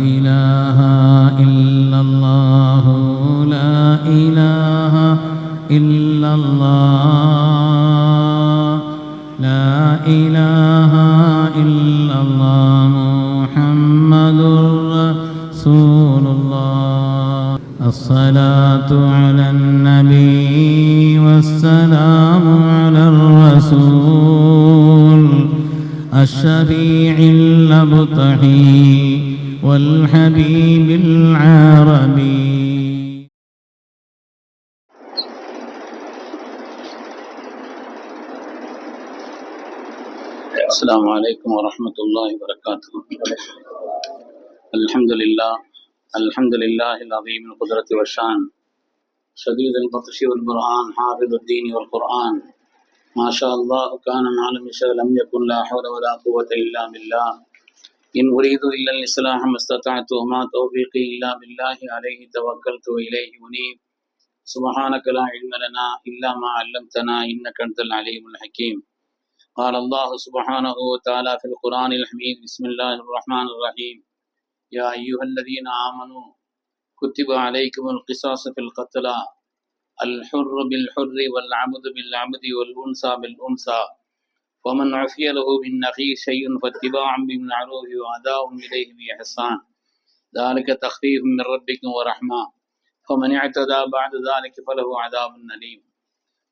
إله والحبيب العربي. السلام عليكم ورحمة الله وبركاته. الحمد لله الحمد لله العظيم القدرة والشان. شديد البطش والبرهان حافظ الدين والقرآن. ما شاء الله كان ما لم يشاء لم يكن لا حول ولا قوة إلا بالله. إن أريد إلا الإصلاح ما استطعت وما توفيقي إلا بالله عليه توكلت وإليه أنيب. سبحانك لا علم لنا إلا ما علمتنا إنك أنت العليم الحكيم. قال الله سبحانه وتعالى في القرآن الحميد بسم الله الرحمن الرحيم. يا أيها الذين آمنوا كتب عليكم القصاص في القتلى الحر بالحر والعبد بالعبد والأنثى بالأنثى. ومن عفي له من أخيه شيء فاتباع بالمعروف وأداء إليه بإحسان ذلك تخفيف من ربكم ورحمة فمن اعتدى بعد ذلك فله عذاب أليم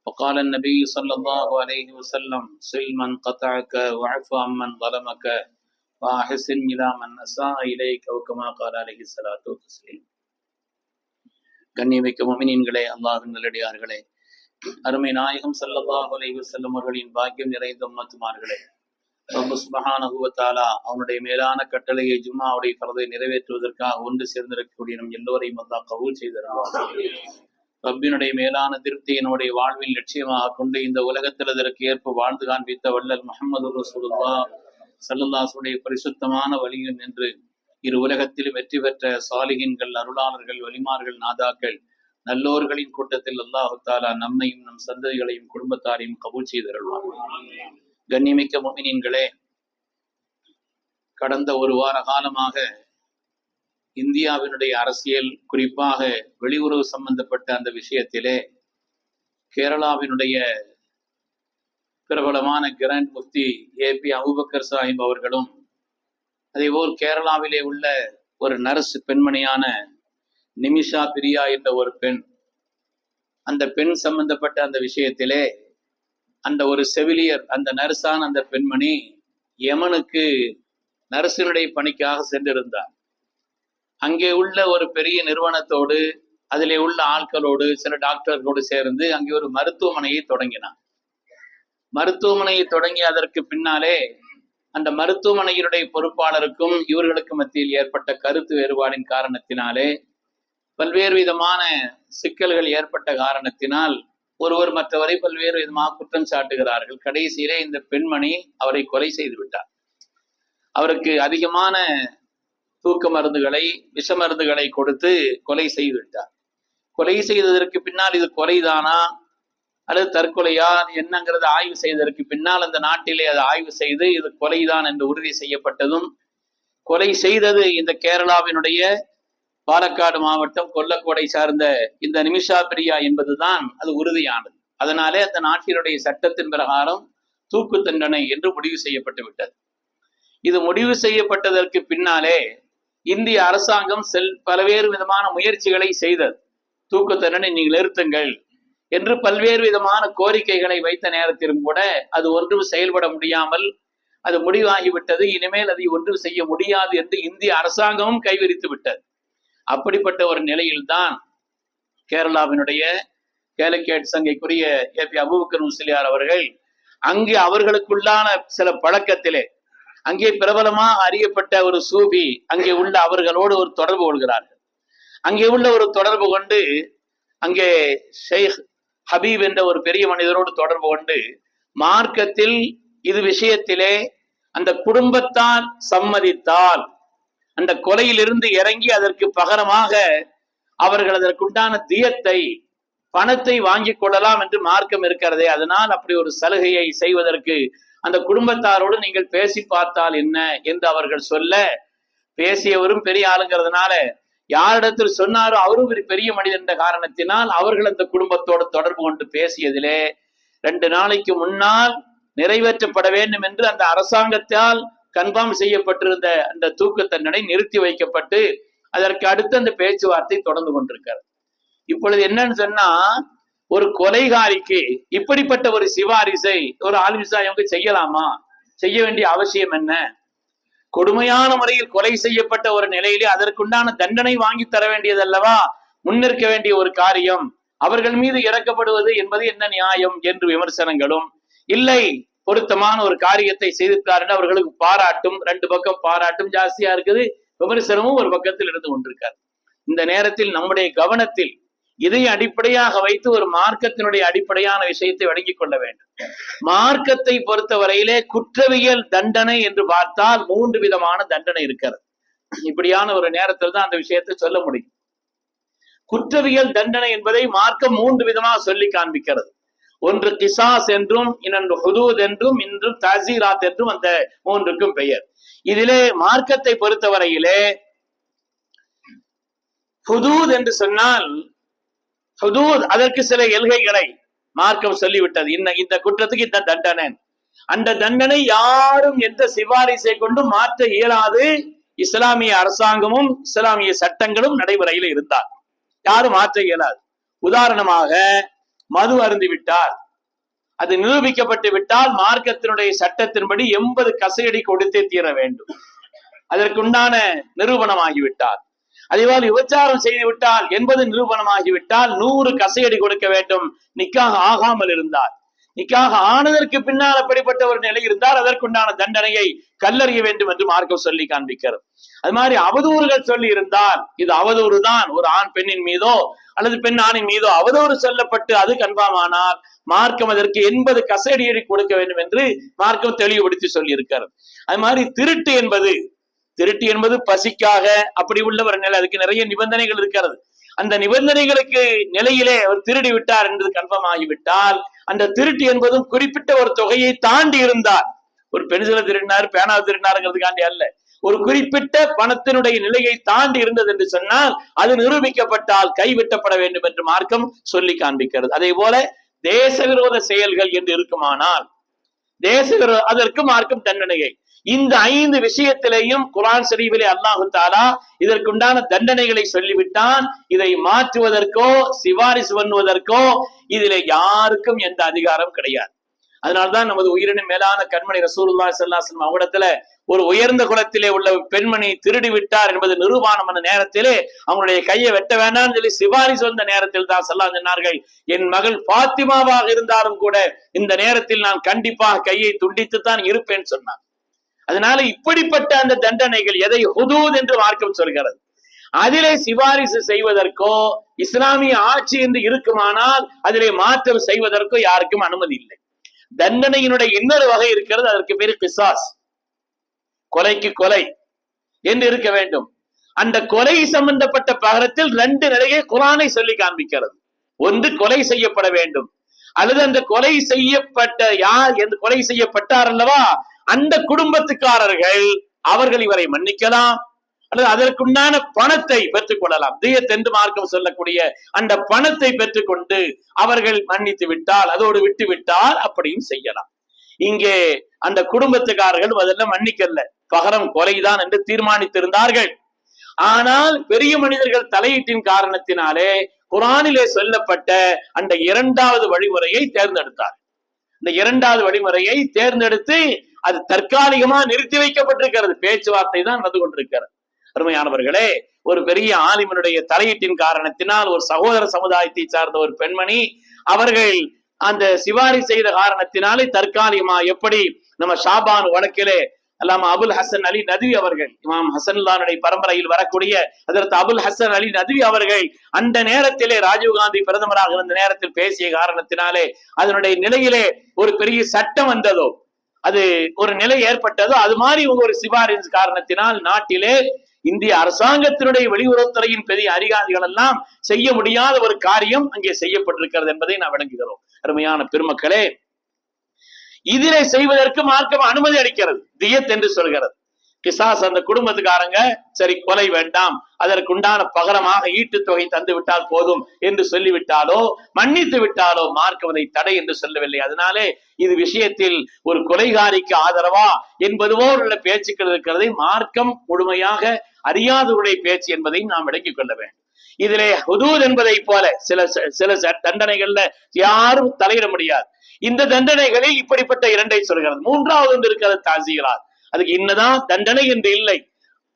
وقال النبي صلى الله عليه وسلم سل من قطعك وعف عمن ظلمك وأحسن إلى من أساء إليك وكما قال عليه الصلاة والتسليم கண்ணியமிக்க மொமினின்களே அல்லாஹின் நல்லடியார்களே அருமை நாயகம் ஸல்லல்லாஹு அலைஹி வஸல்லம் அவர்களின் பாக்கியம் நிறைந்த உம்மத்துமார்களே. ரொம்ப சுபகானுபவத்தாலா அவனுடைய மேலான கட்டளையை ஜும்மாவுடைய ஃபரதை நிறைவேற்றுவதற்காக ஒன்று சேர்ந்திருக்கக்கூடிய நம் எல்லோரையும் அல்லாஹ் கபூல் செய்திருவார் ரப்பினுடைய மேலான திருப்தி என்னுடைய வாழ்வில் லட்சியமாக கொண்டு இந்த உலகத்தில் அதற்கு ஏற்ப வாழ்ந்து காண்பித்த வள்ளல் முகமது ரசூலுல்லா சல்லுல்லாசுடைய பரிசுத்தமான வழியில் நின்று இரு உலகத்திலும் வெற்றி பெற்ற சாலிகின்கள் அருளாளர்கள் வலிமார்கள் நாதாக்கள் நல்லோர்களின் கூட்டத்தில் அல்லாஹு தாலா நம்மையும் நம் சந்ததிகளையும் குடும்பத்தாரையும் கபூல் செய்தருள்வார் கண்ணிமிக்க முமினின்களே கடந்த ஒரு வார காலமாக இந்தியாவினுடைய அரசியல் குறிப்பாக வெளியுறவு சம்பந்தப்பட்ட அந்த விஷயத்திலே கேரளாவினுடைய பிரபலமான கிராண்ட் முஃப்தி ஏ பி அபுபக்கர் சாஹிப் அவர்களும் அதேபோல் கேரளாவிலே உள்ள ஒரு நர்ஸ் பெண்மணியான நிமிஷா பிரியா என்ற ஒரு பெண். அந்த பெண் சம்பந்தப்பட்ட அந்த விஷயத்திலே அந்த ஒரு செவிலியர் அந்த நர்ஸான அந்த பெண்மணி யமனுக்கு நர்சினுடைய பணிக்காக சென்றிருந்தார். அங்கே உள்ள ஒரு பெரிய நிறுவனத்தோடு அதிலே உள்ள ஆட்களோடு சில டாக்டர்களோடு சேர்ந்து அங்கே ஒரு மருத்துவமனையை தொடங்கினார். மருத்துவமனையை தொடங்கி அதற்கு பின்னாலே அந்த மருத்துவமனையினுடைய பொறுப்பாளருக்கும் இவர்களுக்கு மத்தியில் ஏற்பட்ட கருத்து வேறுபாடின் காரணத்தினாலே பல்வேறு விதமான சிக்கல்கள் ஏற்பட்ட காரணத்தினால் ஒருவர் மற்றவரை பல்வேறு விதமாக குற்றம் சாட்டுகிறார்கள். கடைசியிலே இந்த பெண்மணி அவரை கொலை செய்து விட்டார். அவருக்கு அதிகமான தூக்க மருந்துகளை விஷ மருந்துகளை கொடுத்து கொலை செய்து விட்டார். கொலை செய்ததற்கு பின்னால் இது கொலைதானா? அல்லது தற்கொலையா? என்னங்கிறத ஆய்வு செய்ததற்கு பின்னால் அந்த நாட்டிலே அதை ஆய்வு செய்து இது கொலைதான் என்று உறுதி செய்யப்பட்டதும் கொலை செய்தது இந்த கேரளாவினுடைய பாலக்காடு மாவட்டம் கொல்லக்கோடை சார்ந்த இந்த நிமிஷா பிரியா என்பதுதான் அது உறுதியானது. அதனாலே அந்த நாட்டினுடைய சட்டத்தின் பிரகாரம் தூக்கு தண்டனை என்று முடிவு செய்யப்பட்டு விட்டது. இது முடிவு செய்யப்பட்டதற்கு பின்னாலே இந்திய அரசாங்கம் செல் பல்வேறு விதமான முயற்சிகளை செய்தது. தூக்கு தண்டனை நீங்கள் நிறுத்துங்கள் என்று பல்வேறு விதமான கோரிக்கைகளை வைத்த நேரத்திலும் கூட அது ஒன்றும் செயல்பட முடியாமல் அது முடிவாகிவிட்டது. இனிமேல் அதை ஒன்றும் செய்ய முடியாது என்று இந்திய அரசாங்கமும் கைவிரித்து விட்டது. அப்படிப்பட்ட ஒரு நிலையில்தான் கேரளாவினுடைய கேலக்கேட் சங்கைக்குரிய ஏ பி அபுபக்கர் முஸ்லியார் அவர்கள் அங்கே அவர்களுக்குள்ளான சில பழக்கத்திலே அங்கே பிரபலமா அறியப்பட்ட ஒரு சூபி அங்கே உள்ள அவர்களோடு ஒரு தொடர்பு கொள்கிறார்கள். அங்கே உள்ள ஒரு தொடர்பு கொண்டு அங்கே ஷேக் ஹபீப் என்ற ஒரு பெரிய மனிதரோடு தொடர்பு கொண்டு மார்க்கத்தில் இது விஷயத்திலே அந்த குடும்பத்தால் சம்மதித்தால் அந்த கொலையிலிருந்து இறங்கி அதற்கு பகரமாக அவர்கள் அதற்குண்டான தியத்தை பணத்தை வாங்கிக் கொள்ளலாம் என்று மார்க்கம் இருக்கிறதே. அதனால் அப்படி ஒரு சலுகையை செய்வதற்கு அந்த குடும்பத்தாரோடு நீங்கள் பேசி பார்த்தால் என்ன என்று அவர்கள் சொல்ல பேசியவரும் பெரிய ஆளுங்கிறதுனால யாரிடத்தில் சொன்னாரோ அவரும் ஒரு பெரிய மனிதன் என்ற காரணத்தினால் அவர்கள் அந்த குடும்பத்தோடு தொடர்பு கொண்டு பேசியதிலே ரெண்டு நாளைக்கு முன்னால் நிறைவேற்றப்பட வேண்டும் என்று அந்த அரசாங்கத்தால் கன்ஃபார்ம் செய்யப்பட்டிருந்த அந்த தூக்கு தண்டனை நிறுத்தி வைக்கப்பட்டு அதற்கு அடுத்து அந்த பேச்சுவார்த்தை தொடர்ந்து கொண்டிருக்கிறது. இப்பொழுது என்னன்னு சொன்னா ஒரு கொலைகாரிக்கு இப்படிப்பட்ட ஒரு சிவாரிசை ஒரு ஆலிமிசா இவங்க செய்யலாமா? செய்ய வேண்டிய அவசியம் என்ன? கொடுமையான முறையில் கொலை செய்யப்பட்ட ஒரு நிலையிலே அதற்குண்டான தண்டனை வாங்கி தர வேண்டியது அல்லவா முன்னிற்க வேண்டிய ஒரு காரியம். அவர்கள் மீது இறக்கப்படுவது என்பது என்ன நியாயம்? என்று விமர்சனங்களும். இல்லை பொருத்தமான ஒரு காரியத்தை செய்திருக்காருன்னு அவர்களுக்கு பாராட்டும் ரெண்டு பக்கம் பாராட்டும் ஜாஸ்தியா இருக்குது. விமர்சனமும் ஒரு பக்கத்தில் இருந்து கொண்டிருக்கார். இந்த நேரத்தில் நம்முடைய கவனத்தில் இதை அடிப்படையாக வைத்து ஒரு மார்க்கத்தினுடைய அடிப்படையான விஷயத்தை வழங்கிக் கொள்ள வேண்டும். மார்க்கத்தை பொறுத்தவரையிலே குற்றவியல் தண்டனை என்று பார்த்தால் மூன்று விதமான தண்டனை இருக்கிறது. இப்படியான ஒரு நேரத்தில் தான் அந்த விஷயத்தை சொல்ல முடியும். குற்றவியல் தண்டனை என்பதை மார்க்கம் மூன்று விதமாக சொல்லி காண்பிக்கிறது. ஒன்று கிசாஸ் என்றும் இன்னொன்று ஹுதூத் என்றும் இன்றும் தசீராத் என்றும் அந்த மூன்றுக்கும் பெயர். இதிலே மார்க்கத்தை பொறுத்தவரையிலே ஹுதூத் என்று சொன்னால் ஹுதூத் அதற்கு சில எல்கைகளை மார்க்கம் சொல்லிவிட்டது. இன்ன இந்த குற்றத்துக்கு இந்த தண்டனை. அந்த தண்டனை யாரும் எந்த சிபாரிசை கொண்டும் மாற்ற இயலாது. இஸ்லாமிய அரசாங்கமும் இஸ்லாமிய சட்டங்களும் நடைமுறையில் இருந்தார் யாரும் மாற்ற இயலாது. உதாரணமாக மது அருந்து விட்டார். அது நிரூபிக்கப்பட்டு விட்டால் மார்க்கத்தினுடைய சட்டத்தின்படி எண்பது கசையடி கொடுத்தே தீர வேண்டும். அதற்குண்டான நிரூபணமாகிவிட்டால் அதேபோல் விபச்சாரம் செய்து விட்டால் என்பது நிரூபணமாகிவிட்டால் நூறு கசையடி கொடுக்க வேண்டும். நிக்காக ஆகாமல் இருந்தார். நிக்காக ஆனதற்கு பின்னால் அப்படிப்பட்ட ஒரு நிலை இருந்தால் அதற்குண்டான தண்டனையை கல்லறிய வேண்டும் என்று மார்க்கம் சொல்லி காண்பிக்கிறது. அது மாதிரி அவதூறுகள் சொல்லி இருந்தால் இது அவதூறு தான். ஒரு ஆண் பெண்ணின் மீதோ அல்லது பெண் ஆணின் மீதோ அவதூறு சொல்லப்பட்டு அது கன்ஃபார்ம் ஆனால் மார்க்கம் அதற்கு எண்பது கசடியடி கொடுக்க வேண்டும் என்று மார்க்கம் தெளிவுபடுத்தி சொல்லி இருக்கிறது அது மாதிரி திருட்டு என்பது திருட்டு என்பது பசிக்காக அப்படி உள்ள ஒரு நிலை அதுக்கு நிறைய நிபந்தனைகள் இருக்கிறது. அந்த நிபந்தனைகளுக்கு நிலையிலே அவர் திருடி விட்டார் என்பது கன்ஃபார்ம் ஆகிவிட்டால் அந்த திருட்டு என்பதும் குறிப்பிட்ட ஒரு தொகையை தாண்டி இருந்தார். ஒரு பென்சில திருடினார் பேனாவை திருடினாருங்கிறதுக்காண்டி அல்ல. ஒரு குறிப்பிட்ட பணத்தினுடைய நிலையை தாண்டி இருந்தது என்று சொன்னால் அது நிரூபிக்கப்பட்டால் கைவிட்டப்பட வேண்டும் என்று மார்க்கம் சொல்லி காண்பிக்கிறது. அதே போல தேச விரோத செயல்கள் என்று இருக்குமானால் தேச விரோத அதற்கு மார்க்கம் தண்டனையை இந்த ஐந்து விஷயத்திலேயும் குரான் ஷரீஃபிலே அல்லாஹு தாலா இதற்குண்டான தண்டனைகளை சொல்லிவிட்டான். இதை மாற்றுவதற்கோ சிபாரிசு பண்ணுவதற்கோ இதிலே யாருக்கும் எந்த அதிகாரம் கிடையாது. அதனால்தான் நமது உயிரினும் மேலான கண்மணி ரசூல்லா சல்லாஸ்லம் அவரிடத்துல ஒரு உயர்ந்த குலத்திலே உள்ள பெண்மணி திருடி விட்டார் என்பது நிரூபணம் அந்த நேரத்திலே அவங்களுடைய கையை வெட்ட வேண்டாம்னு சொல்லி சிபாரிசு வந்த நேரத்தில் தான் சொல்லா சொன்னார்கள். என் மகள் பாத்திமாவாக இருந்தாலும் கூட இந்த நேரத்தில் நான் கண்டிப்பாக கையை துண்டித்து தான் இருப்பேன் சொன்னார் அதனால இப்படிப்பட்ட அந்த தண்டனைகள் எதை ஹுதூத் என்று மார்க்கம் சொல்கிறது. அதிலே சிபாரிசு செய்வதற்கோ இஸ்லாமிய ஆட்சி என்று இருக்குமானால் அதிலே மாற்றம் செய்வதற்கோ யாருக்கும் அனுமதி இல்லை. தண்டனையினுடைய இன்னொரு வகை இருக்கிறது அதற்கு பேரு பிசாஸ் கொலைக்கு கொலை என்று இருக்க வேண்டும். அந்த கொலை சம்பந்தப்பட்ட பகரத்தில் ரெண்டு நிலையை குரானை சொல்லி காண்பிக்கிறது. ஒன்று கொலை செய்யப்பட வேண்டும். அல்லது அந்த கொலை செய்யப்பட்ட யார் என்று கொலை செய்யப்பட்டார் அல்லவா? அந்த குடும்பத்துக்காரர்கள் அவர்கள் இவரை மன்னிக்கலாம். அல்லது அதற்குண்டான பணத்தை பெற்றுக் கொள்ளலாம் தீயத்தென்று மார்க்கம் சொல்லக்கூடிய அந்த பணத்தை பெற்றுக்கொண்டு அவர்கள் மன்னித்து விட்டால் அதோடு விட்டு விட்டால் அப்படியும் செய்யலாம். இங்கே அந்த குடும்பத்துக்காரர்கள் அதெல்லாம் மன்னிக்கல. பகரம் கொலைதான் என்று தீர்மானித்திருந்தார்கள். ஆனால் பெரிய மனிதர்கள் தலையீட்டின் காரணத்தினாலே குரானிலே சொல்லப்பட்ட அந்த இரண்டாவது வழிமுறையை தேர்ந்தெடுத்தார் இந்த இரண்டாவது வழிமுறையை தேர்ந்தெடுத்து அது தற்காலிகமா நிறுத்தி வைக்கப்பட்டிருக்கிறது. பேச்சுவார்த்தை தான் நடந்து கொண்டிருக்கிறது. அருமையானவர்களே ஒரு பெரிய ஆலிமனுடைய தலையீட்டின் காரணத்தினால் ஒரு சகோதர சமுதாயத்தை சார்ந்த ஒரு பெண்மணி அவர்கள் அந்த சிவாரி செய்த காரணத்தினாலே தற்காலிகமா எப்படி நம்ம ஷாபான் வழக்கிலே அல்லாம அபுல் ஹசன் அலி நதுவி அவர்கள் இமாம் ஹசன்லானுடைய பரம்பரையில் வரக்கூடிய அதற்கு அபுல் ஹசன் அலி நதுவி அவர்கள் அந்த நேரத்திலே ராஜீவ்காந்தி பிரதமராக இருந்த நேரத்தில் பேசிய காரணத்தினாலே அதனுடைய நிலையிலே ஒரு பெரிய சட்டம் வந்ததோ அது ஒரு நிலை ஏற்பட்டதோ அது மாதிரி இவங்க ஒரு சிபாரிசு காரணத்தினால் நாட்டிலே இந்திய அரசாங்கத்தினுடைய வெளியுறவுத்துறையின் பெரிய அதிகாரிகள் எல்லாம் செய்ய முடியாத ஒரு காரியம் அங்கே செய்யப்பட்டிருக்கிறது என்பதை நான் விளங்குகிறோம். அருமையான பெருமக்களே இதிலே செய்வதற்கு மார்க்கம் அனுமதி அளிக்கிறது தியத் என்று சொல்கிறது. கிசாஸ் அந்த குடும்பத்துக்காரங்க சரி கொலை வேண்டாம். அதற்குண்டான பகரமாக ஈட்டுத் தொகை தந்து விட்டால் போதும் என்று சொல்லிவிட்டாலோ மன்னித்து விட்டாலோ மார்க்கவதை தடை என்று சொல்லவில்லை. அதனாலே இது விஷயத்தில் ஒரு கொலைகாரிக்கு ஆதரவா என்பது போல் உள்ள பேச்சுக்கள் இருக்கிறதை மார்க்கம் முழுமையாக அறியாதவருடைய பேச்சு என்பதையும் நாம் விளங்கிக் கொள்ள வேண்டும். இதிலே ஹுதூத் என்பதை போல சில சில ச- தண்டனைகள்ல யாரும் தலையிட முடியாது. இந்த தண்டனைகளில் இப்படிப்பட்ட இரண்டை சொல்கிறது. மூன்றாவது இருக்கிறது தாசிகிறார் அதுக்கு இன்னதான் தண்டனை என்று இல்லை.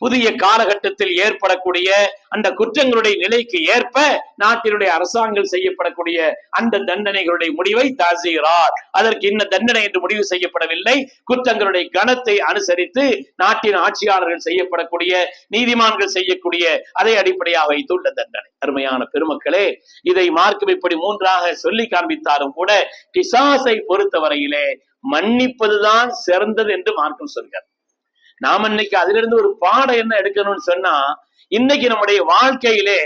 புதிய காலகட்டத்தில் ஏற்படக்கூடிய அந்த குற்றங்களுடைய நிலைக்கு ஏற்ப நாட்டினுடைய அரசாங்கம் செய்யப்படக்கூடிய அந்த தண்டனைகளுடைய முடிவை தாசிகிறார் அதற்கு இன்ன தண்டனை என்று முடிவு செய்யப்படவில்லை. குற்றங்களுடைய கணத்தை அனுசரித்து நாட்டின் ஆட்சியாளர்கள் செய்யப்படக்கூடிய நீதிமான்கள் செய்யக்கூடிய அதை அடிப்படையாக வைத்துள்ள தண்டனை. அருமையான பெருமக்களே இதை மார்க்கம் இப்படி மூன்றாக சொல்லி காண்பித்தாலும் கூட பிசாசை பொறுத்தவரையிலே மன்னிப்பதுதான் சிறந்தது என்று மார்க்கம் சொல்கிறார். நாம் இன்னைக்கு அதிலிருந்து ஒரு பாடம் என்ன எடுக்கணும்னு சொன்னா இன்னைக்கு நம்முடைய வாழ்க்கையிலே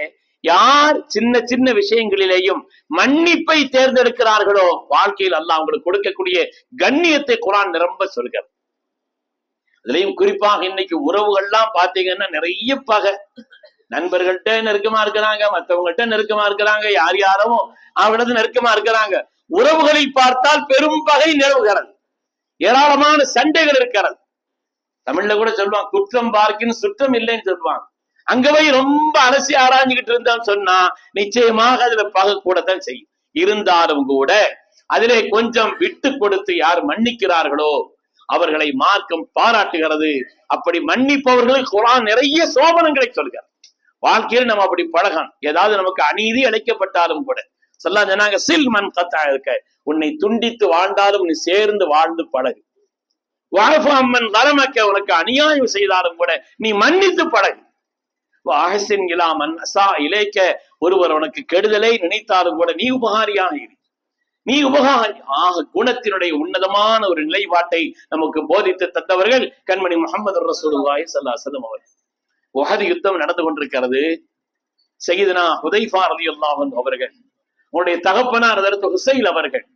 யார் சின்ன சின்ன விஷயங்களிலேயும் மன்னிப்பை தேர்ந்தெடுக்கிறார்களோ வாழ்க்கையில் அல்ல அவங்களுக்கு கொடுக்கக்கூடிய கண்ணியத்தை குரான் நிரம்ப சொல்கிறது அதுலயும் குறிப்பாக இன்னைக்கு உறவுகள்லாம் பாத்தீங்கன்னா நிறைய பகை. நண்பர்கள்ட்ட நெருக்கமா இருக்கிறாங்க மத்தவங்கள்ட்ட நெருக்கமா இருக்கிறாங்க யார் யாரும் அவங்களது நெருக்கமா இருக்கிறாங்க. உறவுகளை பார்த்தால் பெரும் பகை நிலவுகிறது ஏராளமான சண்டைகள் இருக்கிறது. தமிழ்ல கூட சொல்லுவாங்க குற்றம் பார்க்கின்னு சுற்றம் இல்லைன்னு சொல்லுவாங்க. அங்க போய் ரொம்ப அலசி ஆராய்ஞ்சுக்கிட்டு இருந்தான்னு சொன்னா நிச்சயமாக அதுல பகை கூடத்தான் செய்யும். இருந்தாலும் கூட அதிலே கொஞ்சம் விட்டு கொடுத்து யார் மன்னிக்கிறார்களோ அவர்களை மார்க்கம் பாராட்டுகிறது. அப்படி மன்னிப்பவர்களுக்கு குரான் நிறைய சோபனங்களை சொல்கிறார். வாழ்க்கையில் நம்ம அப்படி பழகணும். ஏதாவது நமக்கு அநீதி அழைக்கப்பட்டாலும் கூட சொல்லா சொன்னாங்க சில் மன் கத்தா இருக்க? உன்னை துண்டித்து வாழ்ந்தாலும் நீ சேர்ந்து வாழ்ந்து பழகு. வாழ்ஃபு தரமக்க உனக்கு அநியாயம் செய்தாலும் கூட நீ மன்னித்து பழகு. வாகசின் இலாமன் அசா இலேக்க. ஒருவர் உனக்கு கெடுதலை நினைத்தாலும் கூட நீ உபகாரியாக இரு. நீ உபகாரி. ஆக குணத்தினுடைய உன்னதமான ஒரு நிலைப்பாட்டை நமக்கு போதித்து தந்தவர்கள் கண்மணி முகமது ரசூலுல்லாஹி சல்லா அலைஹி வஸல்லம் அவர்கள். உஹது யுத்தம் நடந்து கொண்டிருக்கிறது. செய்தனா ஹுதைஃபா ரலியல்லாஹு அவர்கள் உன்னுடைய தகப்பனார் அதற்கு ஹுசைல் அவர்கள்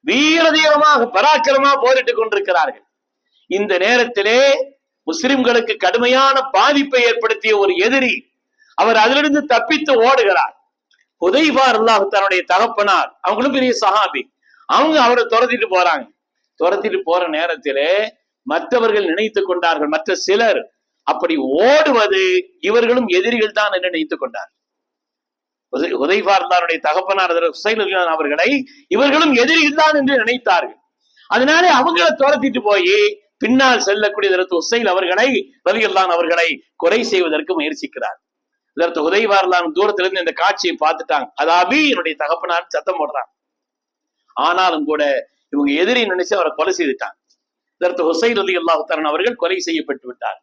வீர தீரமாக பராக்கிரமா போரிட்டுக் கொண்டிருக்கிறார்கள். இந்த நேரத்திலே முஸ்லிம்களுக்கு கடுமையான பாதிப்பை ஏற்படுத்திய ஒரு எதிரி அவர் அதிலிருந்து தப்பித்து ஓடுகிறார். உதைஃபா அல்லாஹ் தன்னுடைய தகப்பனார் அவங்களும் பெரிய சஹாபி அவங்க அவரை துரத்திட்டு போறாங்க. துரத்திட்டு போற நேரத்திலே மற்றவர்கள் நினைத்து கொண்டார்கள். மற்ற சிலர் அப்படி ஓடுவது இவர்களும் எதிரிகள் தான் என்று நினைத்துக் கொண்டார் உதைஃபா தகப்பனார் ஹுசைன் அவர்களை இவர்களும் எதிரிகள் தான் என்று நினைத்தார்கள். அதனாலே அவங்கள துரத்திட்டு போய் பின்னால் செல்லக்கூடிய இதற்கு உசைல் அவர்களை ரலியல்லான் அவர்களை கொலை செய்வதற்கு முயற்சிக்கிறார். இதற்கு உதய்வாரலாம் தூரத்திலிருந்து இந்த காட்சியை பார்த்துட்டாங்க. அது அபி என்னுடைய தகப்பனார் சத்தம் போடுறாங்க. ஆனாலும் கூட இவங்க எதிரி நினைச்சு அவரை கொலை செய்துட்டாங்க. இதற்கு ஹுசைன் அலி அல்லாஹாரன் அவர்கள் கொலை செய்யப்பட்டு விட்டார்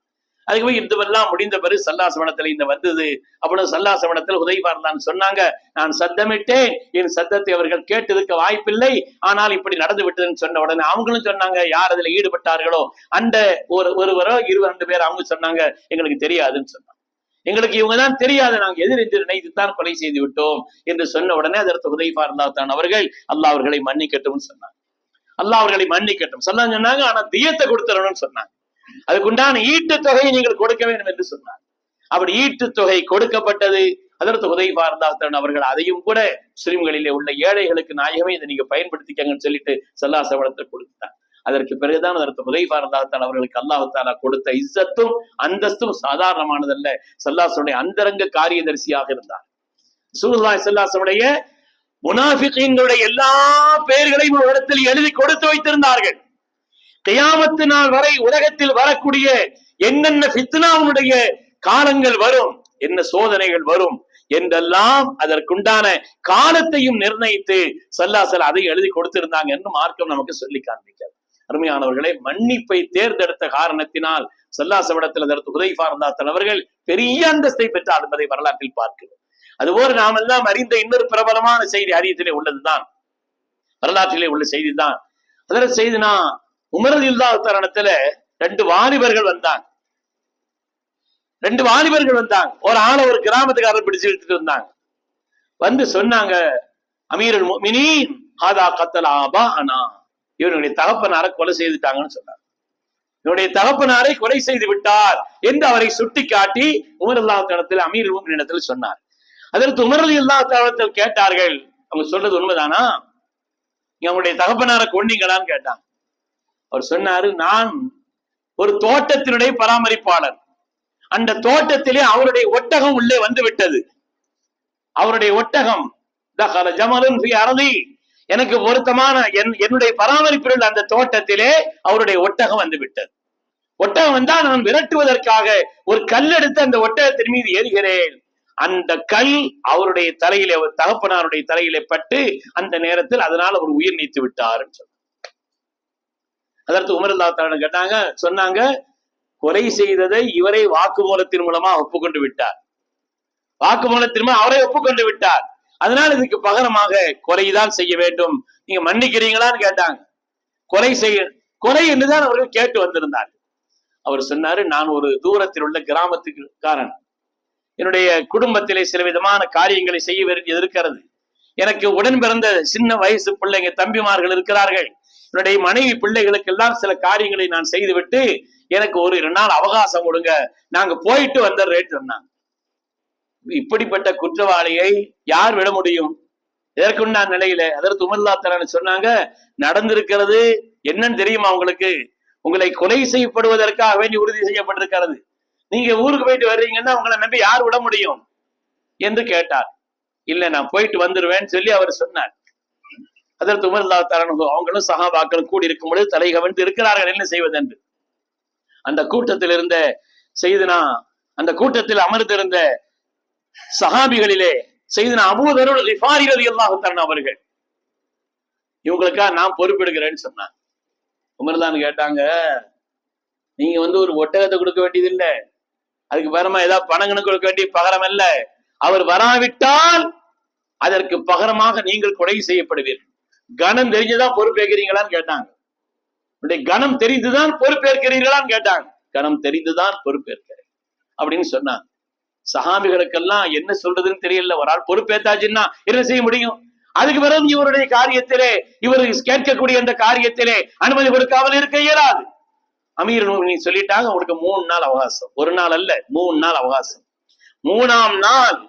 அதுக்கு போய் இதுவெல்லாம் முடிந்த பிறகு சல்லாசவனத்துல இந்த வந்தது. அப்படின்னு சல்லாசவனத்தில் உதய்வார்தான் சொன்னாங்க. நான் சத்தமிட்டேன். என் சத்தத்தை அவர்கள் கேட்டிருக்க வாய்ப்பில்லை. ஆனால் இப்படி நடந்து விட்டதுன்னு சொன்ன உடனே அவங்களும் சொன்னாங்க யார் அதுல ஈடுபட்டார்களோ? அந்த ஒரு ஒருவரோ இருவர் ரெண்டு பேர் அவங்க சொன்னாங்க எங்களுக்கு தெரியாதுன்னு சொன்னாங்க. எங்களுக்கு இவங்க தான் தெரியாது நாங்கள் எதிர் என்று நினைத்துத்தான் கொலை செய்து விட்டோம் என்று சொன்ன உடனே அதற்கு உதய்பா இருந்தால்தான் அவர்கள் அல்லாஹ் அவர்களை மன்னிக்கட்டும்னு சொன்னாங்க. அல்லாஹ் அவர்களை மன்னிக்கட்டும். சொன்னாங்க சொன்னாங்க ஆனா தியத்தை கொடுத்துடணும்னு சொன்னாங்க. அதுக்குண்டான ஈட்டு தொகையை நீங்கள் கொடுக்க வேண்டும் என்று சொன்னார். அப்படி ஈட்டு தொகை கொடுக்கப்பட்டது. அதற்கு உதவி பார்ந்தாத்தன் அவர்கள் அதையும் கூட முஸ்லிம்களிலே உள்ள ஏழைகளுக்கு நாயகமே இதை நீங்க பயன்படுத்திக்கங்கன்னு சொல்லிட்டு சல்லாசவனத்தை கொடுத்தார் அதற்கு பிறகுதான் அதற்கு உதவி பார்ந்தாத்தான் அவர்களுக்கு அல்லாஹு தாலா கொடுத்த இஸ்ஸத்தும் அந்தஸ்தும் சாதாரணமானதல்ல. சல்லாசனுடைய அந்தரங்க காரியதரிசியாக இருந்தார். சூழ்நாய் சல்லாசனுடைய முனாஃபிகளுடைய எல்லா பெயர்களையும் இடத்தில் எழுதி கொடுத்து வைத்திருந்தார்கள். கியாமத்து நாள் வரை உலகத்தில் வரக்கூடிய என்னென்ன ஃபித்னாவுடைய காலங்கள் வரும் என்ன சோதனைகள் வரும் என்றெல்லாம் அதற்குண்டான காலத்தையும் நிர்ணயித்து சல்லாசல் அதை எழுதி கொடுத்திருந்தாங்க என்று மார்க்கம் நமக்கு சொல்லி காண்பிக்கிறது. அருமையானவர்களை மன்னிப்பை தேர்ந்தெடுத்த காரணத்தினால் சல்லாசவிடத்தில் அதற்கு உதவி இருந்தாத்தல் அவர்கள் பெரிய அந்தஸ்தை பெற்றார் என்பதை வரலாற்றில் பார்க்கிறோம். அதுபோல நாம் எல்லாம் அறிந்த இன்னொரு பிரபலமான செய்தி அரியத்திலே உள்ளதுதான். வரலாற்றிலே உள்ள செய்தி தான் அதற்கு செய்தினா உமரது இல்லா தருணத்துல ரெண்டு வாலிபர்கள் வந்தாங்க. ரெண்டு வாலிபர்கள் வந்தாங்க. ஒரு ஆளை ஒரு கிராமத்துக்காரர் பிடிச்சு எடுத்துட்டு வந்தாங்க. வந்து சொன்னாங்க அமீரல் மினி ஹாதா கத்தல் ஆபா அனா இவனுடைய தகப்பனார கொலை செய்துட்டாங்கன்னு சொன்னாங்க. என்னுடைய தகப்பனாரை கொலை செய்து விட்டார் என்று அவரை சுட்டிக்காட்டி உமர் உமரல்லா தளத்தில் அமீர் இடத்தில் சொன்னார். அதற்கு உமரல் அலி தளத்தில் கேட்டார்கள். அவங்க சொல்றது உண்மைதானா? நீங்க அவங்களுடைய தகப்பனாரை கொண்டீங்களான்னு கேட்டாங்க. அவர் சொன்னாரு நான் ஒரு தோட்டத்தினுடைய பராமரிப்பாளர். அந்த தோட்டத்திலே அவருடைய ஒட்டகம் உள்ளே வந்து விட்டது அவருடைய ஒட்டகம் தகல ஜமலுன் எனக்கு பொருத்தமான என் என்னுடைய பராமரிப்பில் அந்த தோட்டத்திலே அவருடைய ஒட்டகம் வந்து விட்டது ஒட்டகம் வந்தா நான் விரட்டுவதற்காக ஒரு கல் எடுத்து அந்த ஒட்டகத்தின் மீது ஏறுகிறேன். அந்த கல் அவருடைய தலையிலே ஒரு தகப்பனாருடைய தலையிலே பட்டு அந்த நேரத்தில் அதனால் அவர் உயிர் நீத்து விட்டார் சொன்னார் அதற்கு உமர் அல்லா கேட்டாங்க சொன்னாங்க கொலை செய்ததை இவரை வாக்குமூலத்தின் மூலமா ஒப்புக்கொண்டு விட்டார். வாக்குமூலத்தின் மூலம் அவரை ஒப்புக்கொண்டு விட்டார். அதனால் இதுக்கு பகரமாக கொலைதான் செய்ய வேண்டும். நீங்க மன்னிக்கிறீங்களான்னு கேட்டாங்க. கொலை செய்ய கொலை என்றுதான் அவர்கள் கேட்டு வந்திருந்தார் அவர் சொன்னாரு நான் ஒரு தூரத்தில் உள்ள கிராமத்துக்காரன் என்னுடைய குடும்பத்திலே சில விதமான காரியங்களை செய்ய வேண்டியது இருக்கிறது எனக்கு உடன் பிறந்த சின்ன வயசு பிள்ளைங்க தம்பிமார்கள் இருக்கிறார்கள். என்னுடைய மனைவி பிள்ளைகளுக்கு எல்லாம் சில காரியங்களை நான் செய்துவிட்டு எனக்கு ஒரு இரண்டு நாள் அவகாசம் கொடுங்க. நாங்க போயிட்டு வந்துடுறேன்னு சொன்னாங்க. இப்படிப்பட்ட குற்றவாளியை யார் விட முடியும்? இதற்குண்டா நிலையில அதற்கு உமர்லா தலான்னு சொன்னாங்க. நடந்திருக்கிறது. என்னன்னு தெரியுமா உங்களுக்கு? உங்களை கொலை செய்யப்படுவதற்காக வேண்டி உறுதி செய்யப்பட்டிருக்கிறது. நீங்க ஊருக்கு போயிட்டு வர்றீங்கன்னா உங்களை நம்பி யார் விட முடியும்? என்று கேட்டார். இல்ல நான் போயிட்டு வந்துருவேன்னு சொல்லி அவர் சொன்னார். அதற்கு உமர்லா தரணும் அவங்களும் சகாபாக்களும் கூடி இருக்கும் பொழுது தலை கவிழ்ந்து இருக்கிறார்கள். என்ன செய்வது என்று அந்த கூட்டத்தில் இருந்த செய்தனா அந்த கூட்டத்தில் அமர்ந்திருந்த சகாபிகளிலே செய்தனா அபூதருள் ரிஃபாரி ரலியல்லாஹு தரணும் அவர்கள். இவங்களுக்கா நான் பொறுப்பெடுக்கிறேன்னு சொன்னாங்க. உமர்தான் கேட்டாங்க நீங்க வந்து ஒரு ஒட்டகத்தை கொடுக்க வேண்டியது இல்ல அதுக்கு பகரமா ஏதாவது பணங்கன்னு கொடுக்க வேண்டிய பகரம் அல்ல. அவர் வராவிட்டால் அதற்கு பகரமாக நீங்கள் கொலை செய்யப்படுவீர்கள். கணம் தெரிஞ்சுதான் பொறுப்பேற்கிறீங்களான்னு கேட்டாங்க. கணம் தெரிந்துதான் பொறுப்பேற்கிறீர்களான்னு கேட்டாங்க. கணம் தெரிந்துதான் பொறுப்பேற்கிறேன். அப்படின்னு சொன்னாங்க. சகாமிகளுக்கெல்லாம் என்ன சொல்றதுன்னு தெரியல. ஒரு ஆள் பொறுப்பேத்தாச்சுன்னா என்ன செய்ய முடியும்? அதுக்கு பிறகு இவருடைய காரியத்திலே இவர் கேட்கக்கூடிய அந்த காரியத்திலே அனுமதி கொடுக்காமல் இருக்க இயலாது. அமீர் நீ சொல்லிட்டாங்க உங்களுக்கு மூணு நாள் அவகாசம். ஒரு நாள் அல்ல மூணு நாள் அவகாசம். மூணாம் நாள்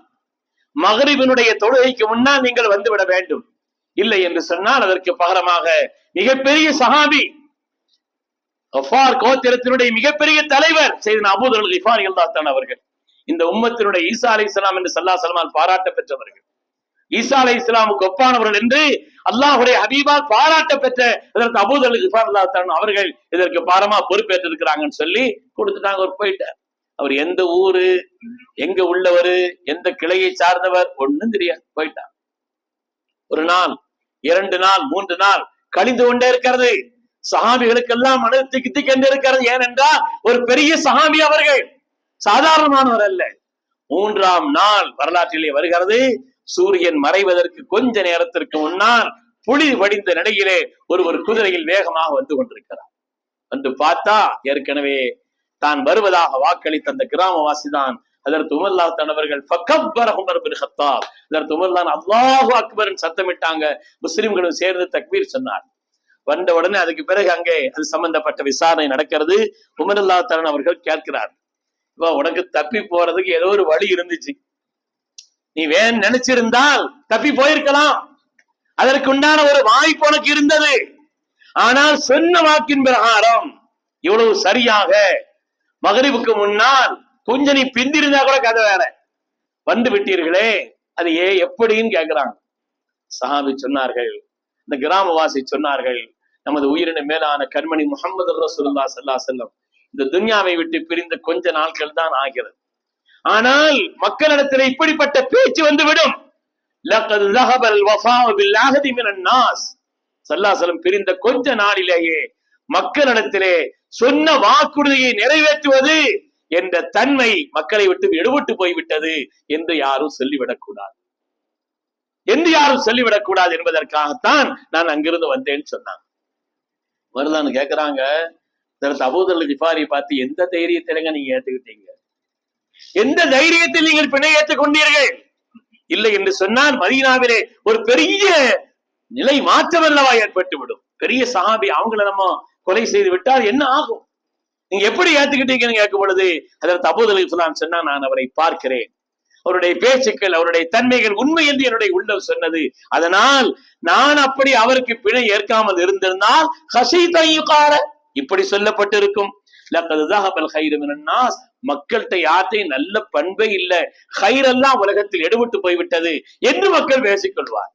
மகரிபினுடைய தொழுகைக்கு முன்னால் நீங்கள் வந்துவிட வேண்டும். இல்லை என்று சொன்னால் அதற்கு பகரமாக மிகப்பெரிய சஹாபி கோத்திரத்தினுடைய மிகப்பெரிய தலைவர் செய்த அபூதல் கிஃபார் தான் அவர்கள். இந்த உம்மத்தினுடைய ஈசா அலை இஸ்லாம் என்று சல்லா சலமால் பாராட்ட பெற்றவர்கள். ஈசா அலை இஸ்லாமுக்கு ஒப்பானவர்கள் என்று அல்லாஹுடைய ஹபீபால் பாராட்ட பெற்ற இதற்கு அபூதல் கிஃபார் அல்லா அவர்கள் இதற்கு பாரமா பொறுப்பேற்றிருக்கிறாங்கன்னு சொல்லி கொடுத்துட்டாங்க ஒரு போயிட்டார். அவர் எந்த ஊரு எங்க உள்ளவர் எந்த கிளையை சார்ந்தவர் ஒண்ணும் தெரியாது போயிட்டார். ஒரு நாள் இரண்டு நாள் மூன்று நாள் கழிந்து கொண்டே இருக்கிறது. சஹாபிகளுக்கெல்லாம் மனது திக்கி திக்கென்று இருக்கிறது. ஏனென்றால் ஒரு பெரிய சஹாபி அவர்கள் சாதாரணமானவர் அல்ல. மூன்றாம் நாள் வரலாற்றிலே வருகிறது. சூரியன் மறைவதற்கு கொஞ்ச நேரத்திற்கு முன்னால் புலி வடிந்த நிலையிலே ஒருவர் குதிரையில் வேகமாக வந்து கொண்டிருக்கிறார். வந்து பார்த்தா ஏற்கனவே தான் வருவதாக வாக்களித்த அந்த கிராமவாசி தான் அதற்கு உமர்லா தனவர்கள் ஃபக்கப்பர உமர் பின் அதற்கு உமர்லான் அல்லாஹு அக்பர்னு சத்தமிட்டாங்க முஸ்லிம்களும் சேர்ந்து தக்பீர் சொன்னார். வந்த உடனே அதுக்கு பிறகு அங்கே அது சம்பந்தப்பட்ட விசாரணை நடக்கிறது. உமர்லா தரன் அவர்கள் கேட்கிறார். இப்போ உனக்கு தப்பி போறதுக்கு ஏதோ ஒரு வழி இருந்துச்சு. நீ வேன் நினைச்சிருந்தால் தப்பி போயிருக்கலாம். அதற்குண்டான ஒரு வாய்ப்பு உனக்கு இருந்தது. ஆனால் சொன்ன வாக்கின் பிரகாரம் இவ்வளவு சரியாக மகரிவுக்கு முன்னால் கொஞ்சம் நீ பிந்திருந்தா கூட கதை வேற. வந்து விட்டீர்களே அது ஏ எப்படின்னு கேட்கிறாங்க சஹாபி சொன்னார்கள் இந்த கிராமவாசி சொன்னார்கள் நமது உயிரின மேலான கண்மணி முகமது ரசூல்லா சல்லா செல்லம் இந்த துன்யாவை விட்டு பிரிந்த கொஞ்ச நாட்கள் தான் ஆகிறது. ஆனால் மக்களிடத்தில் இப்படிப்பட்ட பேச்சு வந்து வந்துவிடும் சல்லாசலம் பிரிந்த கொஞ்ச நாளிலேயே மக்களிடத்திலே சொன்ன வாக்குறுதியை நிறைவேற்றுவது என்ற தன்மை மக்களை விட்டு எடுபட்டு போய்விட்டது என்று யாரும் சொல்லிவிடக்கூடாது. என்று யாரும் சொல்லிவிடக்கூடாது என்பதற்காகத்தான் நான் அங்கிருந்து வந்தேன்னு சொன்னான் வருதான்னு கேக்குறாங்க. இதற்கு அபூதல் பார்த்து எந்த தைரியத்திலங்க நீங்க ஏத்துக்கிட்டீங்க? எந்த தைரியத்தில் நீங்கள் பிணை ஏற்றுக் கொண்டீர்கள்? இல்லை என்று சொன்னால் மதீனாவிலே ஒரு பெரிய நிலை மாற்றம் அல்லவா ஏற்பட்டு விடும் பெரிய சஹாபி அவங்கள நம்ம கொலை செய்து விட்டால் என்ன ஆகும்? நீங்க எப்படி ஏத்துக்கிட்டீங்கன்னு கேட்கும் பொழுது அதற்கு அபூதல் இஸ்லாம் சொன்னா நான் அவரை பார்க்கிறேன். அவருடைய பேச்சுக்கள் அவருடைய தன்மைகள் உண்மை என்று என்னுடைய உள்ளம் சொன்னது. அதனால் நான் அப்படி அவருக்கு பிழை ஏற்காமல் இருந்திருந்தால் ஹசி தையுகார இப்படி சொல்லப்பட்டிருக்கும். மக்கள்கிட்ட யார்ட்டையும் நல்ல பண்பே இல்லை. ஹைரெல்லாம் உலகத்தில் எடுபட்டு போய்விட்டது என்று மக்கள் பேசிக்கொள்வார்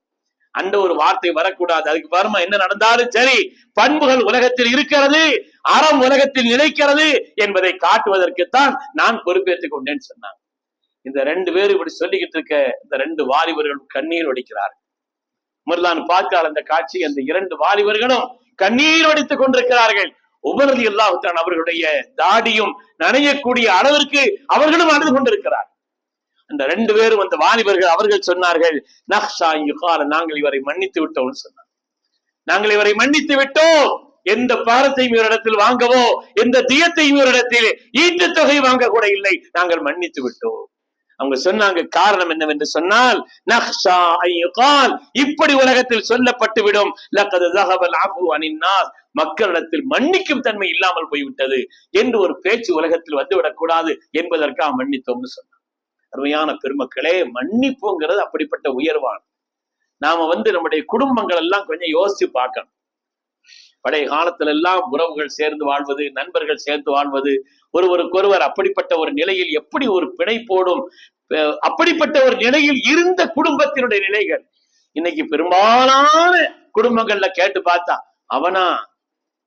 அந்த ஒரு வார்த்தை வரக்கூடாது. அதுக்கு வருமா என்ன நடந்தாலும் சரி பண்புகள் உலகத்தில் இருக்கிறது அறம் உலகத்தில் நிலைக்கிறது என்பதை காட்டுவதற்குத்தான் நான் பொறுப்பேற்றுக் கொண்டேன்னு சொன்னாங்க. இந்த ரெண்டு பேரும் இப்படி சொல்லிக்கிட்டு இருக்க இந்த ரெண்டு வாலிபர்கள் கண்ணீர் ஒடிக்கிறார் முர்லான் பார்க்கிறார் அந்த காட்சி அந்த இரண்டு வாலிபர்களும் கண்ணீர் ஒடித்துக் கொண்டிருக்கிறார்கள். உபரதி அல்லாஹுத்தான் அவர்களுடைய தாடியும் நனையக்கூடிய அளவிற்கு அவர்களும் அழுது கொண்டிருக்கிறார் அந்த ரெண்டு பேரும் அந்த வாலிபர்கள் அவர்கள் சொன்னார்கள் நக்ஷா யுகால நாங்கள் இவரை மன்னித்து விட்டோம்னு சொன்னார். நாங்கள் இவரை மன்னித்து விட்டோம். எந்த பாரத்தையும் இவரிடத்தில் வாங்கவோ எந்த தியத்தையும் இவரிடத்தில் ஈட்டு தொகை வாங்க கூட இல்லை. நாங்கள் மன்னித்து விட்டோம். அவங்க சொன்னாங்க காரணம் என்னவென்று சொன்னால் நக்ஷா ஐயுகால் இப்படி உலகத்தில் சொல்லப்பட்டு விடும் லக்கது தகவல் ஆபு அனின்னாஸ் மக்களிடத்தில் மன்னிக்கும் தன்மை இல்லாமல் போய்விட்டது என்று ஒரு பேச்சு உலகத்தில் வந்துவிடக் கூடாது என்பதற்காக மன்னித்தோம்னு சொன்னார். அருமையான பெருமக்களே மன்னிப்புங்கிறது அப்படிப்பட்ட உயர்வான் நாம வந்து நம்முடைய குடும்பங்கள் எல்லாம் கொஞ்சம் யோசிச்சு பார்க்கணும். பழைய காலத்துல எல்லாம் உறவுகள் சேர்ந்து வாழ்வது நண்பர்கள் சேர்ந்து வாழ்வது ஒருவருக்கொருவர் அப்படிப்பட்ட ஒரு நிலையில் எப்படி ஒரு பிணைப்போடும் போடும் அப்படிப்பட்ட ஒரு நிலையில் இருந்த குடும்பத்தினுடைய நிலைகள். இன்னைக்கு பெரும்பாலான குடும்பங்கள்ல கேட்டு பார்த்தா அவனா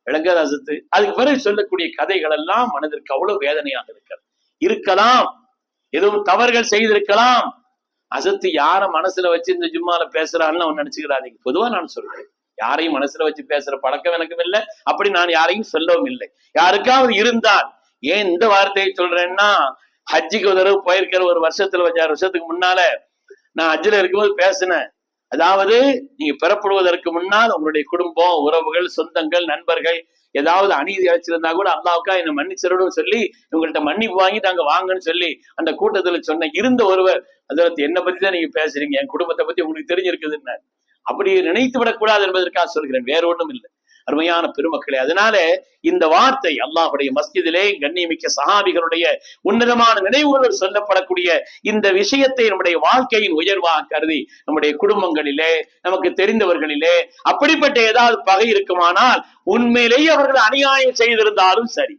இளங்கராசத்து அதுக்கு பிறகு சொல்லக்கூடிய கதைகள் எல்லாம் மனதிற்கு அவ்வளவு வேதனையாக இருக்கிறது. இருக்கலாம் எதுவும் தவறுகள் செய்திருக்கலாம். அசத்து யார மனசுல வச்சு இந்த ஜும்மால பேசுறான்னு அவன் நினைச்சுக்கிறாதீங்க பொதுவா நான் சொல்றேன். யாரையும் மனசுல வச்சு பேசுற பழக்கம் எனக்கும் இல்லை. அப்படி நான் யாரையும் சொல்லவும் இல்லை. யாருக்காவது இருந்தால் ஏன் இந்த வார்த்தையை சொல்றேன்னா ஹஜ்ஜிக்கு ஒரு தடவை போயிருக்கிற ஒரு வருஷத்துல அஞ்சாறு வருஷத்துக்கு முன்னால நான் ஹஜ்ஜில் இருக்கும்போது பேசினேன். அதாவது நீங்க பெறப்படுவதற்கு முன்னால் உங்களுடைய குடும்பம் உறவுகள் சொந்தங்கள் நண்பர்கள் ஏதாவது அநீதி அழைச்சிருந்தா கூட அல்லாவுக்கா என்னை மன்னிச்சிடணும்னு சொல்லி உங்கள்கிட்ட மன்னிப்பு வாங்கி நாங்க வாங்கன்னு சொல்லி அந்த கூட்டத்துல சொன்ன இருந்த ஒருவர் அதற்கு என்னை பத்தி தான் நீங்க பேசுறீங்க என் குடும்பத்தை பத்தி உங்களுக்கு தெரிஞ்சிருக்குதுன்னு அப்படி நினைத்து விடக்கூடாது என்பதற்காக சொல்கிறேன் வேற ஒன்றும் இல்லை. அருமையான பெருமக்களே அதனால இந்த வார்த்தை அல்லாஹுடைய மஸ்ஜிதிலே கண்ணியமிக்க சஹாபிகளுடைய உன்னதமான நினைவுகள் சொல்லப்படக்கூடிய இந்த விஷயத்தை நம்முடைய வாழ்க்கையின் உயர்வாக கருதி நம்முடைய குடும்பங்களிலே நமக்கு தெரிந்தவர்களிலே அப்படிப்பட்ட ஏதாவது பகை இருக்குமானால் உண்மையிலேயே அவர்கள் அநியாயம் செய்திருந்தாலும் சரி.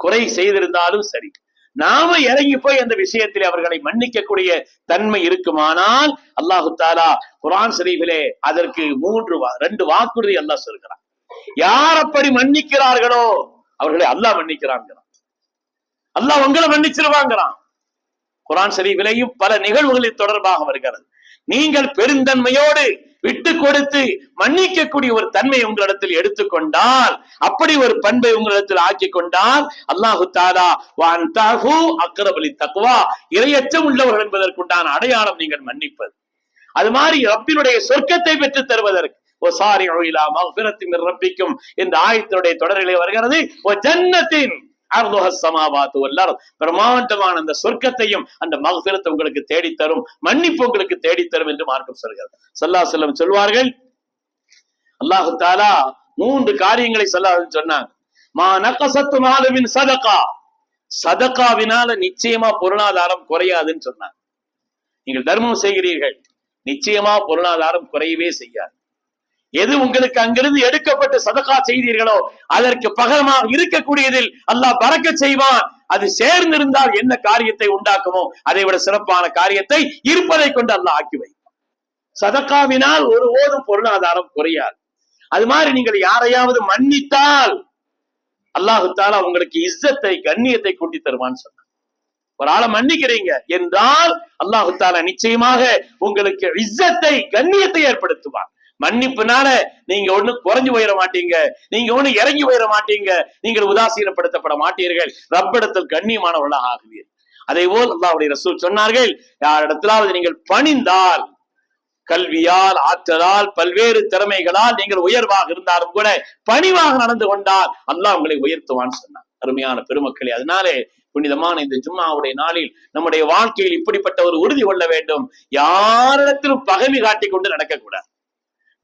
குறை செய்திருந்தாலும் சரி. நாம இறங்கி போய் அந்த விஷயத்தில் அவர்களை மன்னிக்கக்கூடிய தன்மை இருக்குமானால் அல்லாஹு தாலா குரான் ஷரீஃபிலே அதற்கு மூன்று வா- ரெண்டு வாக்குறுதி அல்லாஹ் சொல்கிறான் யார் அப்படி மன்னிக்கிறார்களோ அவர்களை அல்லாஹ் மன்னிக்கிறான்கிறான். அல்லாஹ் உங்களை மன்னிச்சிருவாங்கிறான் குரான் ஷரீஃபிலேயும் பல நிகழ்வுகளில் தொடர்பாக வருகிறது. நீங்கள் பெருந்தன்மையோடு விட்டு கொடுத்து மன்னிக்கக்கூடிய ஒரு தன்மை உங்களிடத்தில் எடுத்துக்கொண்டால் அப்படி ஒரு பண்பை உங்களிடத்தில் ஆக்கி கொண்டால் அல்லாஹு தாதா வான் தாஹு அக்ரபலி தக்குவா இரையச்சம் உள்ளவர்கள் என்பதற்குண்டான அடையாளம் நீங்கள் மன்னிப்பது. அது மாதிரி ரப்பினுடைய சொர்க்கத்தை பெற்று தருவதற்கு ஓ சாரி ஒழிலா மகபிரத்தின் ரப்பிக்கும் இந்த ஆயத்தினுடைய தொடரிலே வருகிறது ஓ ஜன்னத்தின் அர்துஹ வல்லார் பிரம்மாண்டமான அந்த சொர்க்கத்தையும் அந்த மகசிரத்தை உங்களுக்கு தேடித்தரும் மன்னிப்பு உங்களுக்கு தேடித்தரும் என்று மார்க்கம் சொல்கிறது. சல்லா செல்லம் சொல்வார்கள் அல்லாஹு தாலா மூன்று காரியங்களை சொல்ல சொன்னாங்க. மா நக்கசத்து மாலுவின் சதகா. சதகாவினால நிச்சயமா பொருளாதாரம் குறையாதுன்னு சொன்னாங்க. நீங்கள் தர்மம் செய்கிறீர்கள் நிச்சயமா பொருளாதாரம் குறையவே செய்யாது. எது உங்களுக்கு அங்கிருந்து எடுக்கப்பட்டு சதகா செய்தீர்களோ அதற்கு பகரமாக இருக்கக்கூடியதில் அல்லாஹ் பறக்க செய்வான். அது சேர்ந்திருந்தால் என்ன காரியத்தை உண்டாக்குமோ அதை விட சிறப்பான காரியத்தை இருப்பதை கொண்டு அல்லாஹ் ஆக்கி வைப்பான். சதக்காவினால் ஒரு ஓதும் பொருளாதாரம் குறையாது. அது மாதிரி நீங்கள் யாரையாவது மன்னித்தால் அல்லாஹு தாலா உங்களுக்கு இஸ்ஸத்தை கண்ணியத்தை கூட்டி தருவான்னு சொன்னார் ஒரு ஆளை மன்னிக்கிறீங்க என்றால் அல்லாஹு தாலா நிச்சயமாக உங்களுக்கு இஸ்ஸத்தை கண்ணியத்தை ஏற்படுத்துவான். மன்னிப்புனால நீங்க ஒண்ணு குறைஞ்சு போயிட மாட்டீங்க. நீங்க ஒண்ணு இறங்கி போயிட மாட்டீங்க. நீங்கள் உதாசீனப்படுத்தப்பட மாட்டீர்கள். ரப்பிடத்தில் கண்ணியமானவர்களாக ஆகுவீர்கள். அதே போல் அல்லாவுடைய ரசூல் சொன்னார்கள் யாரிடத்திலாவது நீங்கள் பணிந்தால் கல்வியால் ஆற்றலால் பல்வேறு திறமைகளால் நீங்கள் உயர்வாக இருந்தாலும் கூட பணிவாக நடந்து கொண்டால் அல்லாஹ் உங்களை உயர்த்துவான்னு சொன்னார் அருமையான பெருமக்களே அதனாலே புனிதமான இந்த ஜும்மாவுடைய நாளில் நம்முடைய வாழ்க்கையில் இப்படிப்பட்ட ஒரு உறுதி கொள்ள வேண்டும். யாரிடத்திலும் பகைமை காட்டிக் கொண்டு நடக்கக்கூடாது.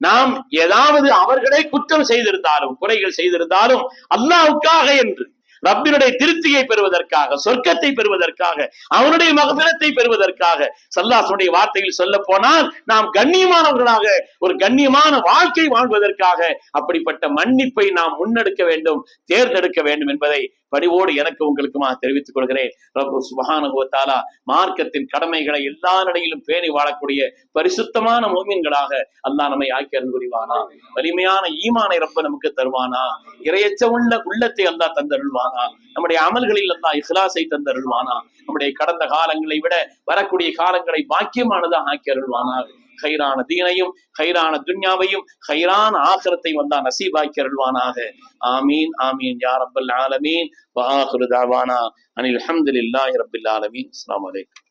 நாம் ஏதாவது அவர்களே குற்றம் செய்திருந்தாலும் குறைகள் செய்திருந்தாலும் அல்லாவுக்காக என்று ரப்பினுடைய திருப்தியை பெறுவதற்காக சொர்க்கத்தை பெறுவதற்காக அவனுடைய மகபிரத்தை பெறுவதற்காக சல்லாசனுடைய வார்த்தையில் சொல்ல போனால் நாம் கண்ணியமானவர்களாக ஒரு கண்ணியமான வாழ்க்கை வாழ்வதற்காக அப்படிப்பட்ட மன்னிப்பை நாம் முன்னெடுக்க வேண்டும் தேர்ந்தெடுக்க வேண்டும் என்பதை பணிவோடு எனக்கு உங்களுக்குமா தெரிவித்துக் கொள்கிறேன். ரப்பு மார்க்கத்தின் கடமைகளை எல்லா நிலையிலும் பேணி வாழக்கூடிய பரிசுத்தமான மோமீன்களாக அல்லாஹ் நம்மை ஆக்கி அருள் புரிவானா? வலிமையான ஈமானை ரப்ப நமக்கு தருவானா? இரையச்சமுள்ள உள்ளத்தை அல்லா தந்தருள்வானா? நம்முடைய அமல்களில் அல்லா இஹ்லாசை தந்தருள்வானா? நம்முடைய கடந்த காலங்களை விட வரக்கூடிய காலங்களை பாக்கியமானதாக ஆக்கி அருள்வானா ஹைரான தீனையும் ஹைரான துன்யாவையும் ஹைரான ஆகரத்தை வந்தா நசீபாக்கி அருள்வானாக. ஆமீன் ஆமீன் யா ரப்பல் ஆலமீன். வாஹுரு தாவானா. அனில் அஹமதுல்லாஹி ரபில் ஆலமீன். அஸ்லாம் வலைக்கம்